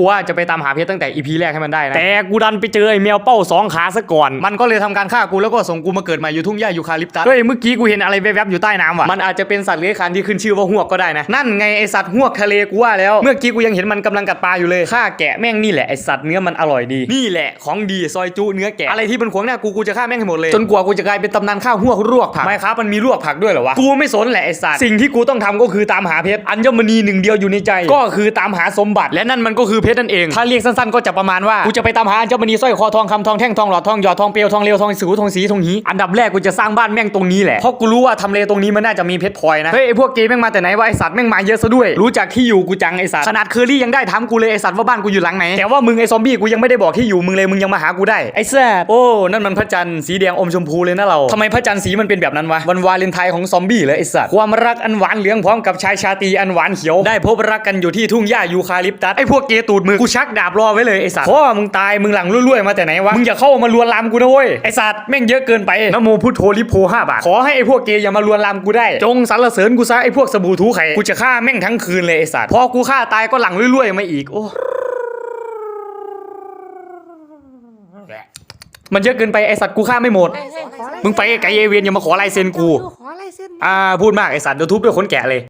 กูว่าจะไปตามหาเพชรตั้งแต่อีพีแรกให้มันได้นะ แต่กูดันไปเจอไอ้แมวเป้าสองขาซะก่อน มันก็เลยทำการฆ่ากูแล้วก็ส่งกูมาเกิดใหม่อยู่ทุ่งหญ้ายูคาลิปตัส เฮ้ยเมื่อกี้กูเห็นอะไรแวบๆอยู่ใต้น้ำว่ะ มันอาจจะเป็นสัตว์เลื้อยคลานที่ขึ้นชื่อว่าหวกก็ได้นะ นั่นไงไอสัตว์หวกทะเลกูว่าแล้ว เมื่อกี้กูยังเห็นมันกำลังกัดปลาอยู่เลยฆ่าแกะแม่งนี่แหละไอสัตว์เนื้อมันอร่อยดี นี่แหละของดีซอยจุเนื้อแกะอะไรที่มันขวางหน้ากูกูจะฆ่าแม่งให้หมดเลยจนกว่ากูจะกลายเป็นตำนานข้าวหวกรวกผักไม่ครับมันมีรวกผักด้วยเหรอวะกูไม่สนแหละไอสัตว์สิ่งที่กูต้องทำก็คือตามหาเพชรอัญมณีหนึ่งเดียวอยู่ในใจ ก็คือตามหาสมบัติและนั่นมันก็คือเพชรนั่นเอง ถ้าเรียกสั้นๆ ก็จะประมาณว่า กูจะไปตามหาอัญมณีสร้อยคอทองคำทองแท่งทองหลอดทองหยอดทองเปลวทองเลียวทองสูทองสีทองหีอันดับแรกกูจะสร้างบ้านแม่งตรงนี้แหละ เพราะกูรู้ว่าทำเลตรงนี้มันน่าจะมีเพชรพลอยนะ เฮ้ยไอพวกเกย์แม่งมาแต่ไหนวะไอสัตว์แม่งมาเยอะซะด้วย รู้จักที่อยู่กูจังไอสัตว์ ขนาดเคอรี่ยังได้ถามกูเลยไอสัตว์ว่าบ้านกูอยู่หลังไหน แต่ว่ามึงไอซอมบี้กูยังไม่ได้บอกที่อยู่มึงเลยมึงยังมาหากูได้ไอแซ่บโอ้นั่นมันพระจันทร์สีแดงอมชมพูเลยนะเราทำไมพระจันทร์สีมันเป็นแบบนั้นวะวันวาเลนไทน์ของซอมบี้เหรอไอสัตว์ความรักอันหวานเหลืองพร้อมกับชายชาตรีอันหวานเขียวได้พบรักกันอยู่ที่ทุ่งหญ้ายูคาลิปตัสไอพวกเกย์ตูดมือกูชักดาบรอไว้เลยไอสัตว์พ่อมึงตายมึงหลังรุ่ยๆมาแต่ไหนวะมึงอย่าเข้ามาลวนลามกูนะเว้ยไอสัตว์แม่งเยอะเกินไปนะโมพุทโธลิโพห้าบาทขอให้ไอพวกเกย์อย่ามาลวนลามกูได้ จงสรรเสริญกูซะไอพวกสบู่ทูไข่กูจะฆ่าแม่งทั้งคืนเลยไอสัตว์พอกูฆ่าตายก็หลังรุ่ยๆมาอีกโอ้มันเยอะเกินไปไอสัตว์กูฆ่าไม่หมด มึงไปไกลเอเวียนอย่ามาขอลายเซ็นกูขอลายเส้นอ่าพูดมากไอสัตว์เดี๋ยวทุบด้วยขนแกะเลย